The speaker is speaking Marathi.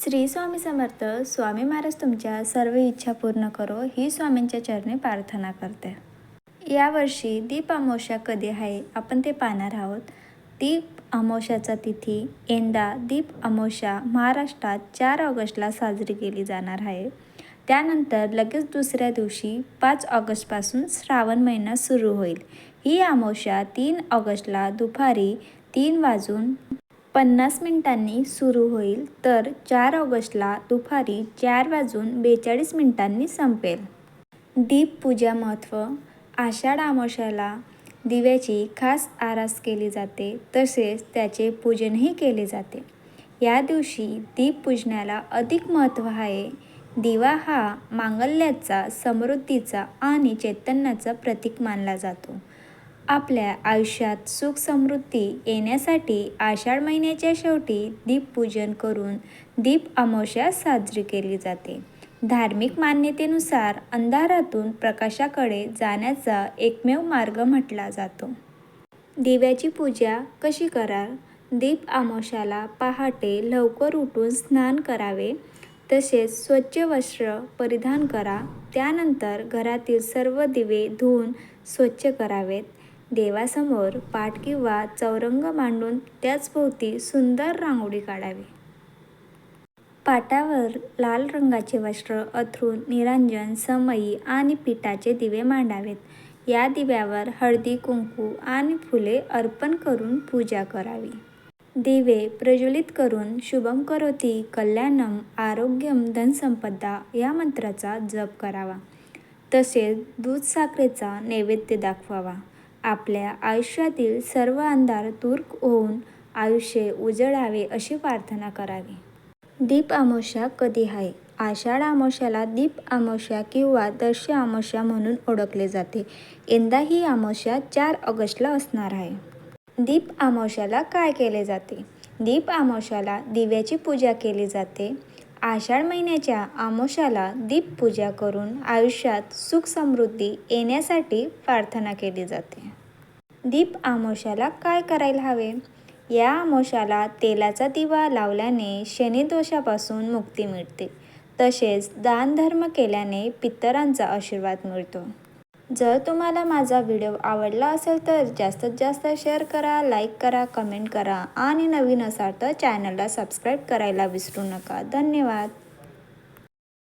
श्री स्वामी समर्थ स्वामी महाराज तुमच्या सर्व इच्छा पूर्ण करो ही स्वामींच्या चरणी प्रार्थना करते. यावर्षी दीप अमावस्या कधी आहे आपण ते पाहणार आहोत. दीप अमावस्याचा तिथी यंदा दीप अमावस्या महाराष्ट्रात चार ऑगस्टला साजरी केली जाणार आहे. त्यानंतर लगेच दुसऱ्या दिवशी पाच ऑगस्टपासून श्रावण महिना सुरू होईल. ही अमावस्या तीन ऑगस्टला दुपारी तीन वाजून पन्नास मिनिटांनी सुरू होईल तर चार ऑगस्टला दुपारी चार वाजून बेचाळीस मिनिटांनी संपेल. दीपपूजा महत्त्व आषाढ अमावस्याला दिव्याची खास आरास केली जाते तसेच त्याचे पूजनही केले जाते. या दिवशी दीपपूजनाला अधिक महत्त्व आहे. दिवा हा मांगल्याचा समृद्धीचा आणि चैतन्याचा प्रतीक मानला जातो. आपल्या आयुष्यात सुख समृद्धी येण्यासाठी आषाढ महिन्याच्या शेवटी दीपपूजन करून दीप अमावस्या साजरी केली जाते. धार्मिक मान्यतेनुसार अंधारातून प्रकाशाकडे जाण्याचा एकमेव मार्ग म्हटला जातो. दिव्याची पूजा कशी करा दीप अमावस्याला पहाटे लवकर उठून स्नान करावे. तसेच स्वच्छ वस्त्र परिधान करा. त्यानंतर घरातील सर्व दिवे धुवून स्वच्छ करावेत. देवासमोर पाट किंवा चौरंग मांडून त्याचभोवती सुंदर रांगोळी काढावी. पाटावर लाल रंगाचे वस्त्र अथरून निरांजन समई आणि पिठाचे दिवे मांडावेत. या दिव्यावर हळदी कुंकू आणि फुले अर्पण करून पूजा करावी. दिवे प्रज्वलित करून शुभम करोती कल्याणम आरोग्यम धनसंपदा या मंत्राचा जप करावा. तसेच दूध साखरेचा नैवेद्य दाखवावा. आपल्या आयुष्यातील सर्व अंधार दूर होऊन आयुष्य उजळावे अशी प्रार्थना करावी. दीप अमावस्या कधी आहे आषाढ अमावस्याला दीप अमावस्या किंवा दश अमावस्या म्हणून ओळखले जाते. यंदा ही अमावस्या चार ऑगस्टला असणार आहे. दीप अमावस्याला काय केले जाते? दीप अमावस्याला दिव्याची पूजा केली जाते. आषाढ महिन्याच्या अमावस्याला दीप पूजा करून आयुष्यात सुख समृद्धी येण्यासाठी प्रार्थना केली जाते. दीप आमोशाला काय करायला हवे? या आमोशाला तेलाचा दिवा लावल्याने शनिदोषापासून मुक्ती मिळते. तसेच दानधर्म केल्याने पितरांचा आशीर्वाद मिळतो. जर तुम्हाला माझा व्हिडिओ आवडला असेल तर जास्तीत जास्त शेअर करा लाईक करा कमेंट करा आणि नवीन असाल तर चॅनलला सबस्क्राईब करायला विसरू नका. धन्यवाद.